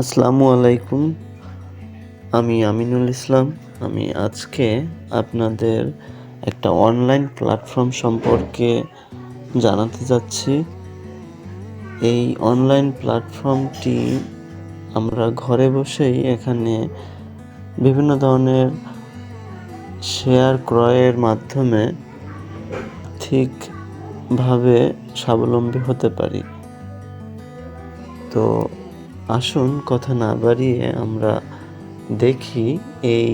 আসসালামু আলাইকুম। আমি আমিনুল ইসলাম। আমি আজকে আপনাদের একটা অনলাইন প্ল্যাটফর্ম সম্পর্কে জানাতে যাচ্ছি। এই অনলাইন প্ল্যাটফর্মটি আমরা ঘরে বসেই এখানে বিভিন্ন ধরনের শেয়ার ক্রয়ের মাধ্যমে ঠিকভাবে স্বাবলম্বী হতে পারি। তো আসুন, কথা না বাড়িয়ে আমরা দেখি এই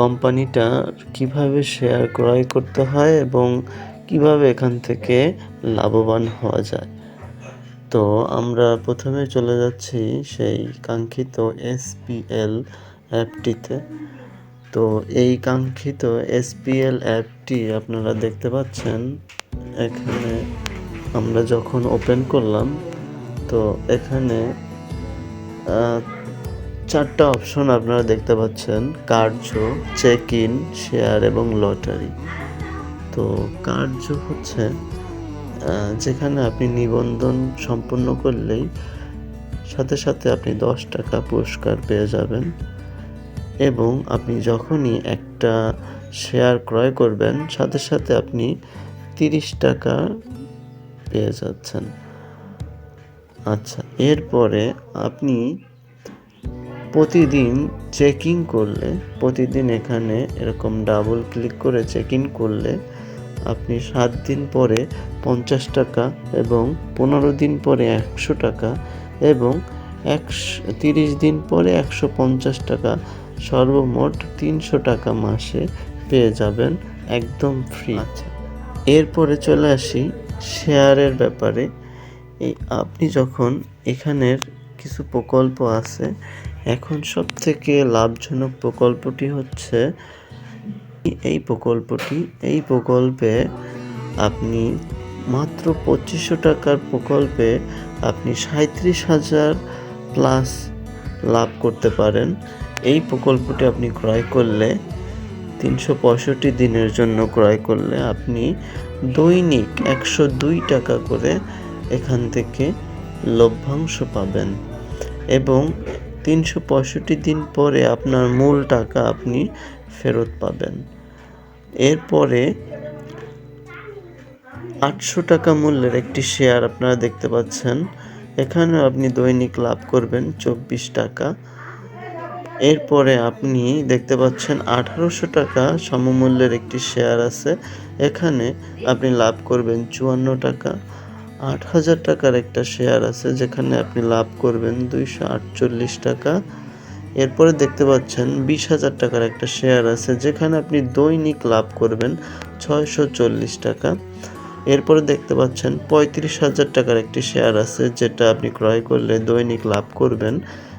কোম্পানিটা কীভাবে শেয়ার ক্রয় করতে হয় এবং কীভাবে এখান থেকে লাভবান হওয়া যায়। তো আমরা প্রথমে চলে যাচ্ছি সেই কাঙ্ক্ষিত এসপিএল অ্যাপটিতে। তো এই কাঙ্ক্ষিত এসপিএল অ্যাপটি আপনারা দেখতে পাচ্ছেন, এখানে আমরা যখন ওপেন করলাম তো এখানে চারটা অপশন আপনারা দেখতে পাচ্ছেন। কার্য চেক ইন শেয়ার এবং লটারি তো কার্য হচ্ছে যেখানে আপনি নিবন্ধন সম্পূর্ণ করলেই সাথে সাথে আপনি দশ টাকা পুরস্কার পেয়ে যাবেন এবং আপনি যখনই একটা শেয়ার ক্রয় করবেন, সাথে সাথে আপনি তিরিশ টাকা পেয়ে যাচ্ছেন। আচ্ছা এরপরে আপনি প্রতিদিন চেকিং করলে প্রতিদিন এখানে এরকম ডাবল ক্লিক করে চেক ইন করলে আপনি সাত দিন পরে পঞ্চাশ টাকা এবং পনেরো দিন পরে একশো টাকা এবং একশো তিরিশ দিন পরে একশো পঞ্চাশ টাকা সর্বমোট তিনশো টাকা মাসে পেয়ে যাবেন একদম ফ্রি আচ্ছা। এরপরে চলে আসি শেয়ারের ব্যাপারে। এই আপনি যখন এখানের কিছু প্রকল্প আছে, এখন সব থেকে লাভজনক প্রকল্পটি হচ্ছে এই প্রকল্পটি। এই প্রকল্পে আপনি মাত্র পঁচিশশো টাকার প্রকল্পে আপনি সাঁত্রিশ হাজার প্লাস লাভ করতে পারেন। এই প্রকল্পটি আপনি ক্রয় করলে, তিনশো পঁয়ষট্টি দিনের জন্য ক্রয় করলে আপনি দৈনিক একশো দুই টাকা করে এখান থেকে লভ্যাংশ পাবেন এবং তিনশো পঁয়ষট্টি দিন পরে আপনার মূল টাকা আপনি ফেরত পাবেন। এরপরে আটশো টাকা মূল্যের একটি শেয়ার আপনারা দেখতে পাচ্ছেন। এখানেও আপনি দৈনিক লাভ করবেন চব্বিশ টাকা। এরপরে আপনি দেখতে পাচ্ছেন আঠারোশো টাকা সমমূল্যের একটি শেয়ার আছে। এখানে আপনি লাভ করবেন চুয়ান্ন টাকা। আট হাজার টাকার একটা শেয়ার আছে যেখানে আপনি লাভ করবেন দুইশো আটচল্লিশ টাকা। এরপরে দেখতে পাচ্ছেন বিশ হাজার টাকার একটা শেয়ার আছে যেখানে আপনি দৈনিক লাভ করবেন ছয়শো চল্লিশ টাকা। এরপরে দেখতে পাচ্ছেন পঁয়ত্রিশ হাজার টাকার একটি শেয়ার আছে যেটা আপনি ক্রয় করলে দৈনিক লাভ করবেন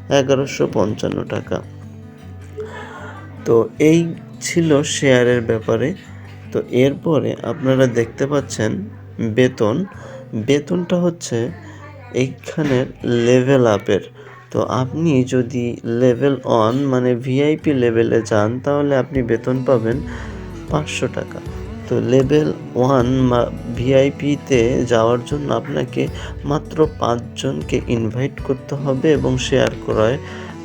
এগারোশো পঞ্চান্ন টাকা। তো এই ছিল শেয়ারের ব্যাপারে। তো এরপরে আপনারা দেখতে পাচ্ছেন বেতন বেতনটা হচ্ছে এইখানের লেভেল আপের তো আপনি যদি লেভেল অন মানে ভিআইপি লেভেলে যান, তাহলে আপনি বেতন পাবেন পাঁচশো টাকা। তো লেভেল ওয়ান ভিআইপিতে যাওয়ার জন্য আপনাকে মাত্র পাঁচজনকে ইনভাইট করতে হবে এবং শেয়ার ক্রয়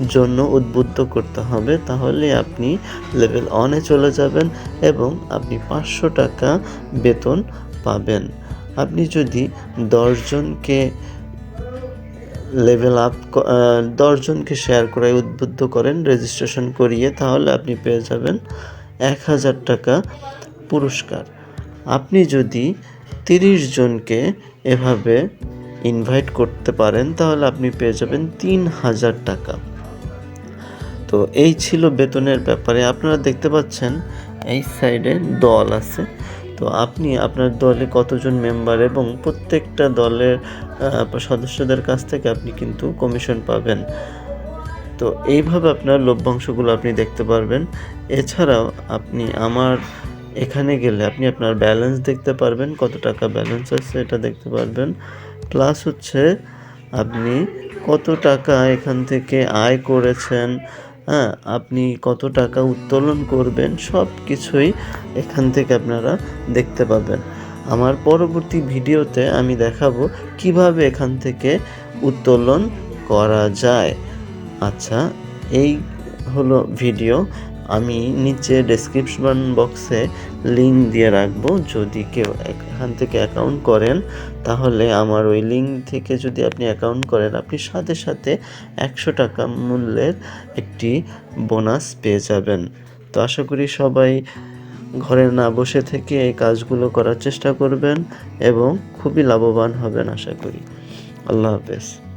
জন্য উদ্বুদ্ধ করতে হবে। তাহলে আপনি লেভেল অনে চলে যাবেন এবং আপনি পাঁচশো টাকা বেতন পাবেন। আপনি যদি দশজনকে লেভেল আপ দশজনকে শেয়ার করায় উদ্বুদ্ধ করেন রেজিস্ট্রেশন করিয়ে, তাহলে আপনি পেয়ে যাবেন এক হাজার টাকা পুরস্কার। আপনি যদি তিরিশ জনকে এভাবে ইনভাইট করতে পারেন, তাহলে আপনি পেয়ে যাবেন তিন হাজার টাকা। তো এই ছিল বেতনের ব্যাপারে। আপনারা দেখতে পাচ্ছেন, এই সাইডে দল আছে। তো আপনি আপনার দলে কতজন মেম্বার এবং প্রত্যেকটা দলের সদস্যদের কাছ থেকে আপনি কিন্তু কমিশন পাবেন। তো এইভাবে আপনার লভ্যাংশগুলো আপনি দেখতে পারবেন। এছাড়াও আপনি আমার এখানে গেলে আপনি আপনার ব্যালেন্স দেখতে পারবেন, কত টাকা ব্যালেন্স আছে এটা দেখতে পারবেন। প্লাস হচ্ছে আপনি কত টাকা এখান থেকে আয় করেছেন হ্যাঁ আপনি কত টাকা উত্তোলন করবেন সব কিছুই এখান থেকে আপনারা দেখতে পাবেন। আমার পরবর্তী ভিডিওতে আমি দেখাবো কীভাবে এখান থেকে উত্তোলন করা যায়। আচ্ছা এই হলো ভিডিও। আমি নিচে ডেসক্রিপশন বক্সে লিঙ্ক দিয়ে রাখব। যদি কেউ এখান থেকে অ্যাকাউন্ট করেন, তাহলে আমার ওই লিঙ্ক থেকে যদি আপনি অ্যাকাউন্ট করেন, আপনি সাথে সাথে একশো টাকা মূল্যের একটি বোনাস পেয়ে যাবেন। তো আশা করি সবাই ঘরে না বসে থেকে এই কাজগুলো করার চেষ্টা করবেন এবং খুবই লাভবান হবেন, আশা করি। আল্লাহ হাফেজ।